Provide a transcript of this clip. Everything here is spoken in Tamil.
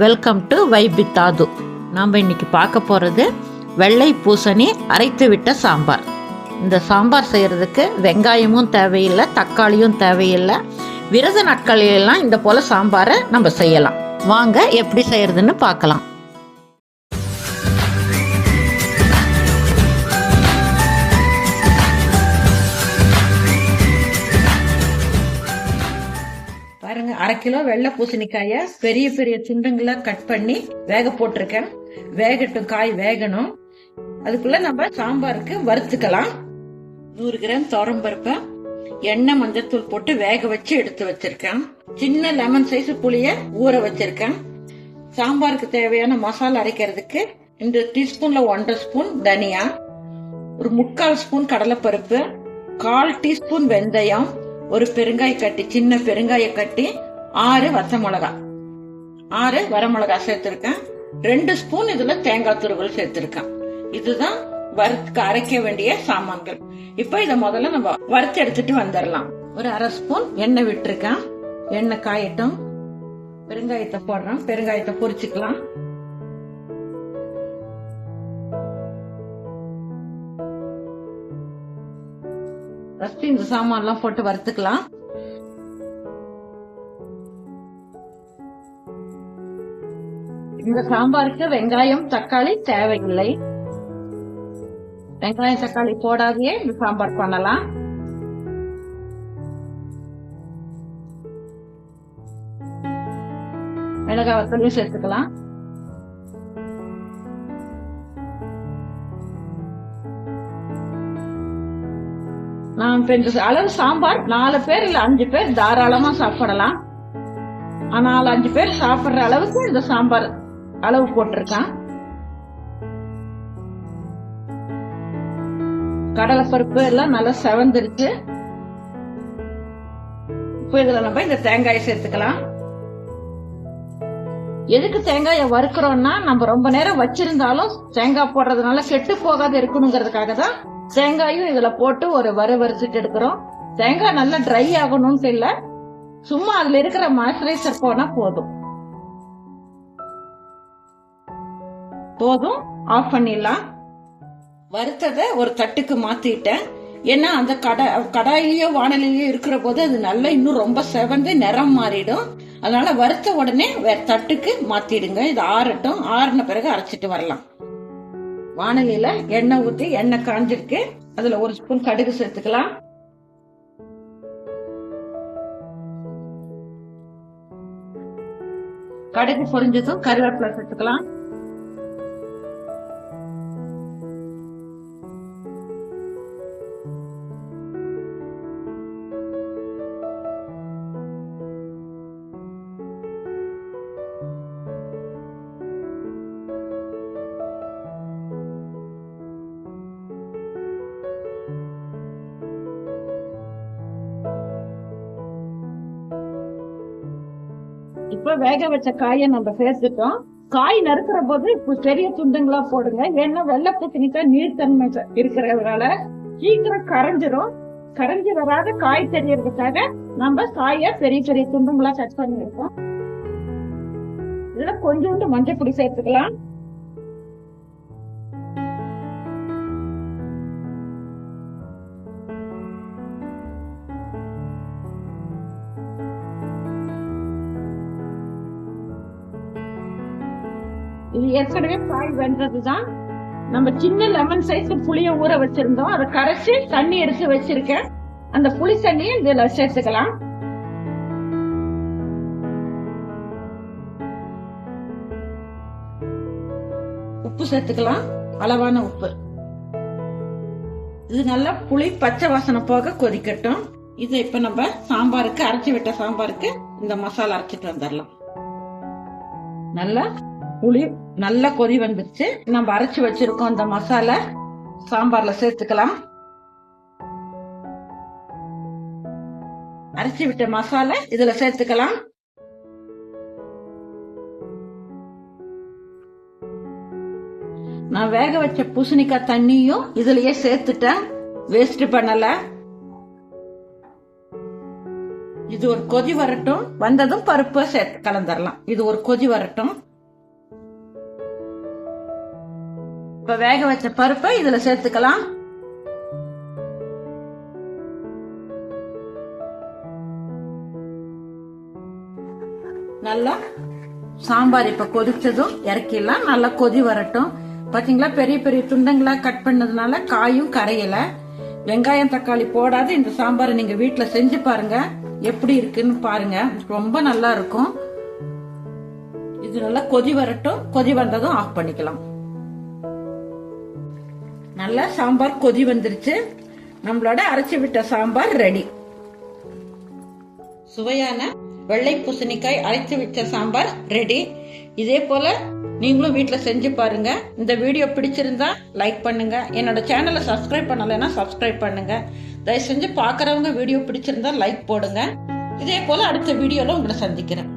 வெல்கம் டு வைபித்தாது நாம் இன்னைக்கு பார்க்க போகிறது வெள்ளை பூசணி அரைத்து விட்ட சாம்பார். இந்த சாம்பார் செய்கிறதுக்கு வெங்காயமும் தேவையில்லை தக்காளியும் தேவையில்லை. விரத நாட்களிலெல்லாம் இந்த போல் சாம்பாரை நம்ம செய்யலாம். வாங்க எப்படி செய்கிறதுன்னு பார்க்கலாம். அரை கிலோ வெள்ளை பூசணிக்காய பெரிய பெரிய துண்டுங்களா கட் பண்ணி வேக போட்டிருக்கேன். வேகட்டும் காய் வேகணும். அதுக்குள்ள நம்ம சாம்பாருக்கு வறுத்துக்கலாம். நூறு கிராம் துவரம்பருப்பை எண்ணெய் மஞ்சத்தூள் போட்டு வேக வச்சு எடுத்து வச்சிருக்கேன். சின்ன லெமன் சைஸ் புளிய ஊற வச்சிருக்கேன். சாம்பாருக்கு தேவையான மசாலா அரைக்கிறதுக்கு இந்த டீஸ்பூன்ல ஒன்றரை ஸ்பூன் தனியா ஒரு முக்கால் ஸ்பூன் கடலைப்பருப்பு கால் டீஸ்பூன் வெந்தயம் ஒரு பெருங்காய கட்டி சின்ன பெருங்காய கட்டி ஆறு வத்த மிளகா. ஆறு வரமிளகா சேர்த்திருக்கேன். ரெண்டு ஸ்பூன் இதுல தேங்காய் துருவல் சேர்த்திருக்கேன். இதுதான் வறுத்துக்கு அரைக்க வேண்டிய சாமான்கள். இப்ப இத முதல்ல நம்ம வறுத்து எடுத்துட்டு வந்துடலாம். ஒரு அரை ஸ்பூன் எண்ணெய் விட்டுருக்கேன். எண்ணெய் காயட்டும். பெருங்காயத்தை போடுறோம் பெருங்காயத்தை பொரிச்சுக்கலாம். ஃபர்ஸ்ட் இந்த சாமான்லாம் போட்டு வறுத்துக்கலாம். இந்த சாம்பாருக்கு வெங்காயம் தக்காளி தேவையில்லை. வெங்காயம் தக்காளி போடாதையே இந்த சாம்பார் பண்ணலாம். மிளகாய் வத்தலையும் சேர்த்துக்கலாம். நான் இப்ப இந்த அளவு சாம்பார் நாலு பேர் இல்ல அஞ்சு பேர் தாராளமா சாப்பிடலாம். நாலு அஞ்சு பேர் சாப்பிடுற அளவுக்கு இந்த சாம்பார் அளவு போட்டிருக்கான். கடலைப்பருப்பு எல்லாம் நல்லா செவந்துருச்சு இப்போ இதுல நம்ம இந்த தேங்காயை சேர்த்துக்கலாம். எதுக்கு தேங்காயை வறுக்கிறோம்னா நம்ம ரொம்ப நேரம் வச்சிருந்தாலும் தேங்காய் போடுறதுனால கெட்டு போகாத இருக்கணுங்கிறதுக்காக தான் தேங்காயும் இதுல போட்டு ஒரு வறு வறுத்துட்டு எடுக்கிறோம் தேங்காய் நல்லா ட்ரை ஆகணும்னு இல்லை சும்மா அதுல இருக்கிற மாய்ஸ்சரைசர் போனா போதும். போதும் ஆஃப் பண்ணிடலாம். வறுத்ததை ஒரு தட்டுக்கு மாத்திட்டேன். ஏன்னா அந்த கடை கடாயிலேயோ வானலிலயோ இருக்கிற போது அது நல்லா இன்னும் ரொம்ப செவந்து நிறம் மாறிடும். அதனால வறுத்த உடனே வேற தட்டுக்கு மாத்திடுங்க. இது ஆறட்டும். ஆறின பிறகு அரைச்சிட்டு வரலாம். வானலியில எண்ணெய் ஊத்தி எண்ணெய் காஞ்சிருக்கு. அதுல ஒரு ஸ்பூன் கடுகு சேர்த்துக்கலாம். கடுகு பொரிஞ்சதும் கருவேப்பிலை சேர்த்துக்கலாம். இப்ப வேக வச்ச காயை நம்ம சேர்த்துட்டோம். காய் நறுக்கிற போது இப்ப பெரிய துண்டுங்களா போடுங்க. ஏன்னா வெள்ளை பூசணிக்காய் நீர்த்தன்மை இருக்கிறதுனால சீக்கிரம் கரைஞ்சிரும். கரைஞ்சி வராத காய் தெரியறதுக்காக நம்ம காய பெரிய பெரிய துண்டுங்களா கட் பண்ணிருக்கோம் இதுல கொஞ்சோண்டு மஞ்சள் பொடி சேர்த்துக்கலாம். இது ஏற்கனவே காய் வென்றதுதான். நம்ம சின்ன லெமன் சைஸ் புளிய ஊற வச்சிருந்தோம். அதை கரைச்சி தண்ணி எடுத்து வச்சிருக்கேன். அந்த புளி தண்ணியை இதுல சேர்த்துக்கலாம். உப்பு சேர்த்துக்கலாம். அளவான உப்பு. இது நல்லா புளி பச்சை வாசனை போக கொதிக்கட்டும். இது இப்ப நம்ம சாம்பாருக்கு அரைச்சி விட்ட சாம்பாருக்கு இந்த மசாலா அரைச்சிட்டு வந்துடலாம். நல்லா புளி நல்லா கொதி வந்துருச்சு. நம்ம அரைச்சு வச்சிருக்கோம் இந்த மசாலா. சாம்பார்ல சேர்த்துக்கலாம். அரைச்சி விட்ட மசாலா இதுல சேர்த்துக்கலாம். நான் வேக வச்ச பூசணிக்காய் தண்ணியும் இதுலயே சேர்த்துட்டேன். வேஸ்ட் பண்ணல. இது ஒரு கொதி வரட்டும். வந்ததும் பருப்பு சேர்த்து கலந்துடலாம் இது ஒரு கொதி வரட்டும். இப்ப வேக வச்ச பருப்பை இதுல சேர்த்துக்கலாம். நல்லா சாம்பார் இப்ப கொதிச்சதும் இறக்கிடலாம். நல்லா கொதி வரட்டும். பாத்தீங்களா? பெரிய பெரிய துண்டங்களா கட் பண்ணதுனால காயும் கரையல. வெங்காயம் தக்காளி போடாத. இந்த சாம்பாரை நீங்க வீட்டுல செஞ்சு பாருங்க. எப்படி இருக்குன்னு பாருங்க. ரொம்ப நல்லா இருக்கும். இது நல்லா கொதி வரட்டும். கொதி வந்ததும் ஆஃப் பண்ணிக்கலாம். நல்லா சாம்பார் கொதி வந்துருச்சு. நம்மளோட அரைச்சு விட்ட சாம்பார் ரெடி. சுவையான வெள்ளை பூசணிக்காய் அரைத்து வச்ச சாம்பார் ரெடி. இதே போல நீங்களும் வீட்டில் செஞ்சு பாருங்க. இந்த வீடியோ பிடிச்சிருந்தா லைக் பண்ணுங்க. என்னோட சேனலை சப்ஸ்கிரைப் பண்ணலைன்னா சப்ஸ்கிரைப் பண்ணுங்க. தயவு செஞ்சு பார்க்குறவங்க வீடியோ பிடிச்சிருந்தா லைக் போடுங்க. இதே போல அடுத்த வீடியோவில் உங்களை சந்திக்கிறேன்.